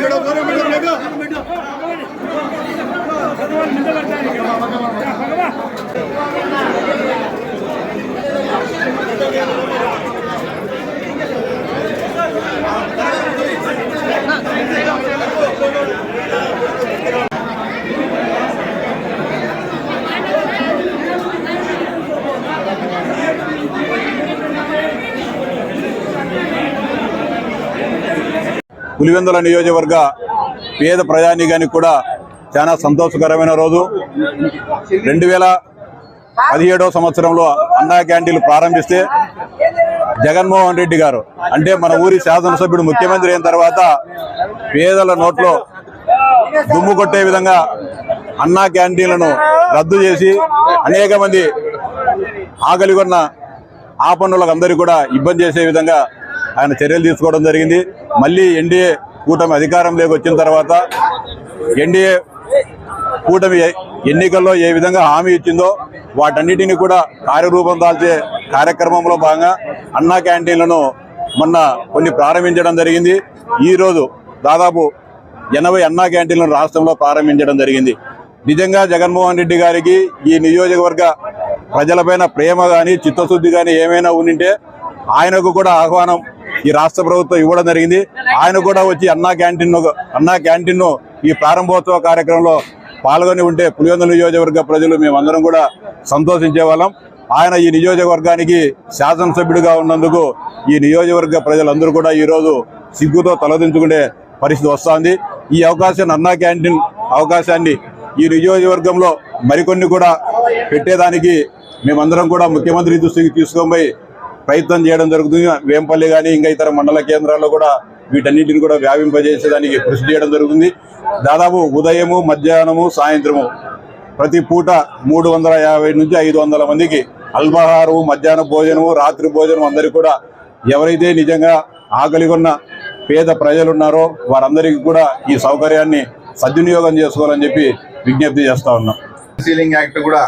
Madam madam madam Pulivendula నియోజకవర్గ పేద ప్రజానీకానికి కూడా చాలా సంతోషకరమైన రోజు. రెండు వేల పదిహేడవ సంవత్సరంలో అన్నా క్యాంటీన్లు ప్రారంభిస్తే జగన్మోహన్ రెడ్డి గారు అంటే మన ఊరి శాసనసభ్యుడు ముఖ్యమంత్రి అయిన తర్వాత పేదల నోట్లో దుమ్ము కొట్టే విధంగా అన్నా క్యాంటీన్లను రద్దు చేసి అనేక మంది ఆకలి కొన్న ఆ పన్నులకు అందరికీ కూడా ఇబ్బంది చేసే విధంగా ఆయన చర్యలు తీసుకోవడం జరిగింది. మళ్ళీ ఎన్డీఏ కూటమి అధికారంలోకి వచ్చిన తర్వాత ఎన్డీఏ కూటమి ఎన్నికల్లో ఏ విధంగా హామీ ఇచ్చిందో వాటన్నిటిని కూడా కార్యరూపం దాల్చే కార్యక్రమంలో భాగంగా అన్నా క్యాంటీన్లను మొన్న కొన్ని ప్రారంభించడం జరిగింది. ఈరోజు దాదాపు ఎనభై అన్నా క్యాంటీన్లను రాష్ట్రంలో ప్రారంభించడం జరిగింది. నిజంగా జగన్మోహన్ రెడ్డి గారికి ఈ నియోజకవర్గ ప్రజలపైన ప్రేమ కానీ చిత్తశుద్ధి కానీ ఏమైనా ఉండింటే ఆయనకు కూడా ఆహ్వానం ఈ రాష్ట్ర ప్రభుత్వం ఇవ్వడం జరిగింది. ఆయన కూడా వచ్చి అన్నా క్యాంటీన్ అన్నా క్యాంటీన్ ఈ ప్రారంభోత్సవ కార్యక్రమంలో పాల్గొని ఉంటే పులివెందుల నియోజకవర్గ ప్రజలు మేమందరం కూడా సంతోషించే వాళ్ళం. ఆయన ఈ నియోజకవర్గానికి శాసనసభ్యుడిగా ఉన్నందుకు ఈ నియోజకవర్గ ప్రజలందరూ కూడా ఈరోజు సిగ్గుతో తలదించుకునే పరిస్థితి వస్తోంది. ఈ అవకాశాన్ని అన్నా క్యాంటీన్ అవకాశాన్ని ఈ నియోజకవర్గంలో మరికొన్ని కూడా పెట్టేదానికి మేమందరం కూడా ముఖ్యమంత్రి దృష్టికి తీసుకొని ప్రయత్నం చేయడం జరుగుతుంది. వేంపల్లి కానీ ఇంకా ఇతర మండల కేంద్రాల్లో కూడా వీటన్నిటిని కూడా వ్యాపింపజేసేదానికి కృషి చేయడం జరుగుతుంది. దాదాపు ఉదయము మధ్యాహ్నము సాయంత్రము ప్రతి పూట మూడు వందల యాభై నుంచి ఐదు వందల మందికి అల్పాహారము మధ్యాహ్న భోజనము రాత్రి భోజనం అందరికీ కూడా ఎవరైతే నిజంగా ఆకలిగొన్న పేద ప్రజలు ఉన్నారో వారందరికీ కూడా ఈ సౌకర్యాన్ని సద్వినియోగం చేసుకోవాలని చెప్పి విజ్ఞప్తి చేస్తా ఉన్నాం. సీలింగ్ యాక్ట్ కూడా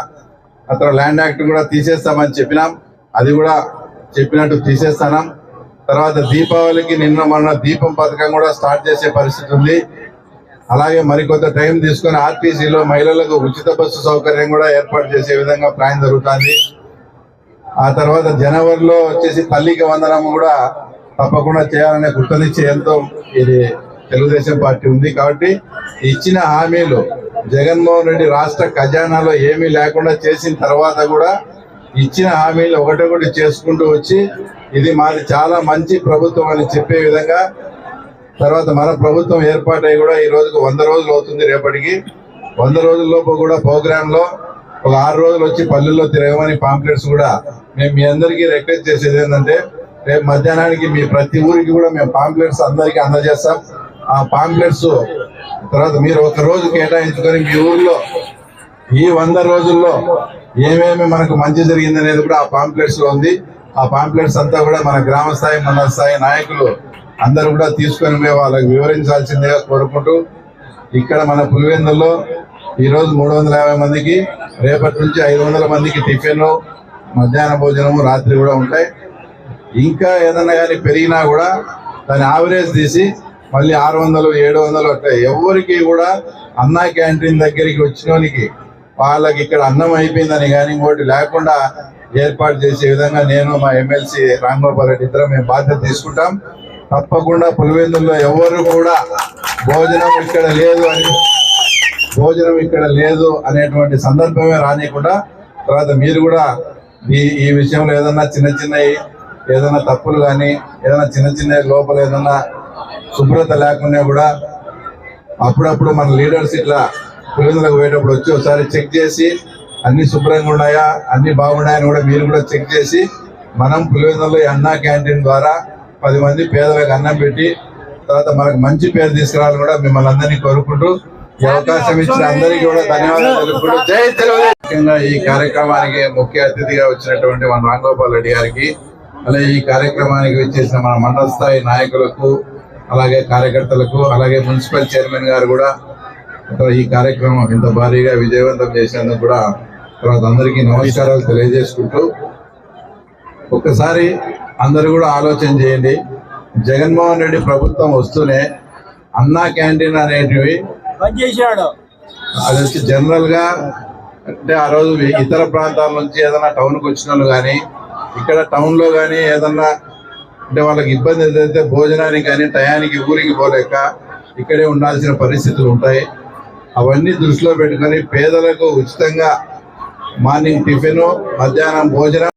అతను ల్యాండ్ యాక్ట్ కూడా తీసేస్తామని చెప్పినాం. అది కూడా చెప్పినట్టు తీసేస్తాం తర్వాత దీపావళికి నిన్న మొన్న దీపం పథకం కూడా స్టార్ట్ చేసే పరిస్థితి ఉంది. అలాగే మరికొంత టైం తీసుకొని ఆర్టీసీలో మహిళలకు ఉచిత బస్సు సౌకర్యం కూడా ఏర్పాటు చేసే విధంగా ప్లాన్ జరుగుతుంది. ఆ తర్వాత జనవరిలో వచ్చేసి తల్లికి వందనం కూడా తప్పకుండా చేయాలనే కృతనిశ్చయంతో ఇది తెలుగుదేశం పార్టీ ఉంది కాబట్టి ఇచ్చిన హామీలు జగన్మోహన్ రెడ్డి రాష్ట్ర ఖజానాలో ఏమీ లేకుండా చేసిన తర్వాత కూడా ఇచ్చిన హామీలు ఒకటొకటి చేసుకుంటూ వచ్చి ఇది మాది చాలా మంచి ప్రభుత్వం అని చెప్పే విధంగా తర్వాత మన ప్రభుత్వం ఏర్పాటై కూడా ఈ రోజుకు వంద రోజులు అవుతుంది రేపటికి. వంద రోజుల లోపు కూడా ప్రోగ్రాంలో ఒక ఆరు రోజులు వచ్చి పల్లెల్లో తిరగమని పాంప్లెట్స్ కూడా మేము మీ అందరికీ రిక్వెస్ట్ చేసేది ఏంటంటే రేపు మధ్యాహ్నానికి మీ ప్రతి ఊరికి కూడా మేము పాంప్లెట్స్ అందరికీ అందజేస్తాం. ఆ పాంప్లెట్స్ తర్వాత మీరు ఒక రోజు కేటాయించుకొని మీ ఊర్లో ఈ వంద రోజుల్లో ఏమేమి మనకు మంచి జరిగింది అనేది కూడా ఆ పాంప్లెట్స్లో ఉంది. ఆ పాంప్లెట్స్ అంతా కూడా మన గ్రామ స్థాయి మండల స్థాయి నాయకులు అందరూ కూడా తీసుకొని పోయి వాళ్ళకి వివరించాల్సిందిగా కోరుకుంటూ ఇక్కడ మన పులివెందుల్లో ఈరోజు మూడు వందల యాభై మందికి రేపటి నుంచి ఐదు వందల మందికి టిఫిన్ మధ్యాహ్న భోజనము రాత్రి కూడా ఉంటాయి. ఇంకా ఏదన్నా కానీ పెరిగినా కూడా దాని ఆవరేజ్ తీసి మళ్ళీ ఆరు వందలు ఏడు వందలు అట్లా ఎవరికి కూడా అన్నా క్యాంటీన్ దగ్గరికి వచ్చినోనికి వాళ్ళకి ఇక్కడ అన్నం అయిపోయిందని కానీ ఇంకోటి లేకుండా ఏర్పాటు చేసే విధంగా నేను మా ఎమ్మెల్సీ రాంగోపాల్ రెడ్డి ఇద్దరం మేము బాధ్యత తీసుకుంటాం. తప్పకుండా పులివెందుల్లో ఎవరు కూడా భోజనం ఇక్కడ లేదు అని భోజనం ఇక్కడ లేదు అనేటువంటి సందర్భమే రానియకుండా తర్వాత మీరు కూడా ఈ ఈ విషయంలో ఏదన్నా చిన్న చిన్నవి ఏదైనా తప్పులు కానీ ఏదైనా చిన్న చిన్న లోపల ఏదన్నా శుభ్రత లేకుండా కూడా అప్పుడప్పుడు మన లీడర్స్ ఇట్లా పులివెందులకు పోయేటప్పుడు వచ్చి ఒకసారి చెక్ చేసి అన్ని శుభ్రంగా ఉన్నాయా అన్ని బాగున్నాయని కూడా మీరు కూడా చెక్ చేసి మనం పులివెందులో ఈ అన్నా క్యాంటీన్ ద్వారా పది మంది పేదలకు అన్నం పెట్టి తర్వాత మనకు మంచి పేరు తీసుకురావాలని కూడా మిమ్మల్ని అందరినీ కోరుకుంటూ ఈ అవకాశం ఇచ్చిన అందరికీ కూడా ధన్యవాదాలు తెలుపుకుంటూ జై తెలుగుదేశం. ముఖ్యంగా ఈ కార్యక్రమానికి ముఖ్య అతిథిగా వచ్చినటువంటి మన రాంగోపాల్ రెడ్డి గారికి అలాగే ఈ కార్యక్రమానికి వచ్చేసిన మన మండల స్థాయి నాయకులకు అలాగే కార్యకర్తలకు అలాగే మున్సిపల్ చైర్మన్ గారు కూడా ఈ కార్యక్రమం ఇంత భారీగా విజయవంతం చేసినందుకు కూడా తర్వాత అందరికీ నమస్కారాలు తెలియజేసుకుంటూ ఒక్కసారి అందరూ కూడా ఆలోచన చేయండి. జగన్మోహన్ రెడ్డి ప్రభుత్వం వస్తూనే అన్నా క్యాంటీన్ అనేటివి అది వచ్చి జనరల్గా అంటే ఆ రోజు ఇతర ప్రాంతాల నుంచి ఏదైనా టౌన్కు వచ్చిన వాళ్ళు కానీ ఇక్కడ టౌన్లో కానీ ఏదన్నా అంటే వాళ్ళకి ఇబ్బంది ఏదైతే భోజనానికి కానీ టయానికి ఊరికి పోలేక ఇక్కడే ఉండాల్సిన పరిస్థితులు ఉంటాయి. అవన్నీ దృష్టిలో పెట్టుకొని పేదలకు ఉచితంగా మార్నింగ్ టిఫిన్ మధ్యాహ్నం భోజనం